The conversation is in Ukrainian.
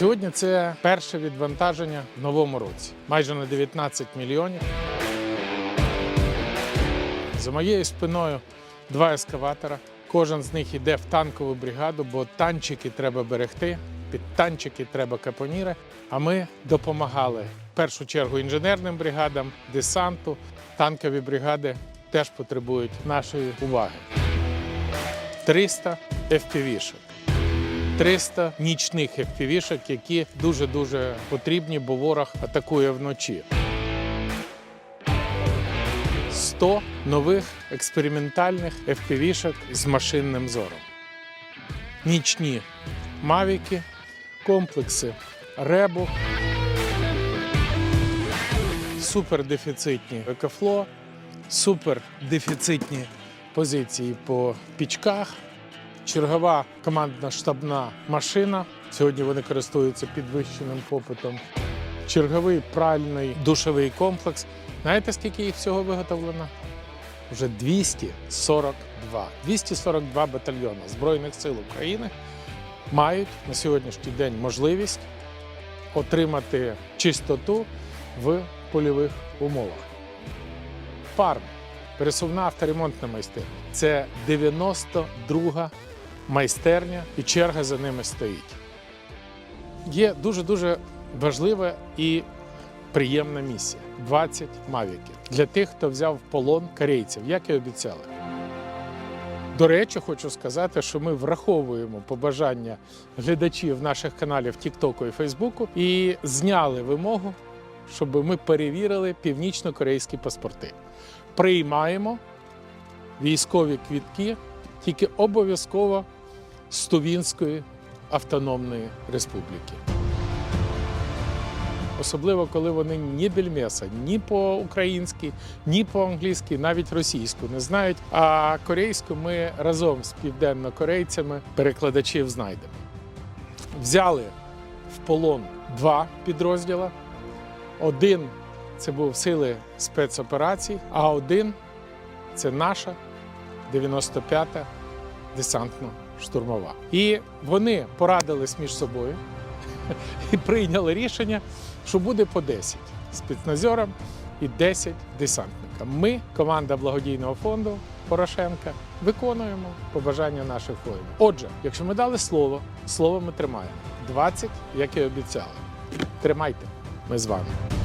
Сьогодні це перше відвантаження в новому році, майже на 19 мільйонів. За моєю спиною два ескаватора. Кожен з них йде в танкову бригаду, бо танчики треба берегти, під танчики треба капоніри. А ми допомагали в першу чергу інженерним бригадам, десанту. Танкові бригади теж потребують нашої уваги. 300 FPV-шок. 300 нічних FPV-шок, які дуже-дуже потрібні, бо ворог атакує вночі. 100 нових експериментальних FPV-шок з машинним зором. Нічні мавіки, комплекси ребу, супердефіцитні екофло, супердефіцитні позиції по пічках, чергова командна штабна машина. Сьогодні вони користуються підвищеним попитом. Черговий пральний душовий комплекс. Знаєте, скільки їх всього виготовлено? Вже 242. 242 батальйони Збройних сил України мають на сьогоднішній день можливість отримати чистоту в польових умовах. Парм, пересувна авторемонтна майстерня. Це 92-га майстерня, і черга за ними стоїть. Є дуже-дуже важлива і приємна місія 20 мавіків для тих, хто взяв в полон корейців, як і обіцяли. До речі, хочу сказати, що ми враховуємо побажання глядачів наших каналів Тіктоку і Фейсбуку і зняли вимогу, щоб ми перевірили північно-корейські паспорти. Приймаємо військові квітки тільки обов'язково з Тувінської автономної республіки. Особливо, коли вони ні бельмеса, ні по-українськи, ні по-англійськи, навіть російську не знають. А корейську ми разом з південнокорейцями перекладачів знайдемо. Взяли в полон два підрозділи. Один це був сили спецоперацій, а один це наша 95-та десантно-штурмова. І вони порадились між собою і прийняли рішення, що буде по 10 спецназерам і 10 десантникам. Ми, команда благодійного фонду Порошенка, виконуємо побажання наших воїнів. Отже, якщо ми дали слово, слово ми тримаємо. 20, як і обіцяли. Тримайте, ми з вами.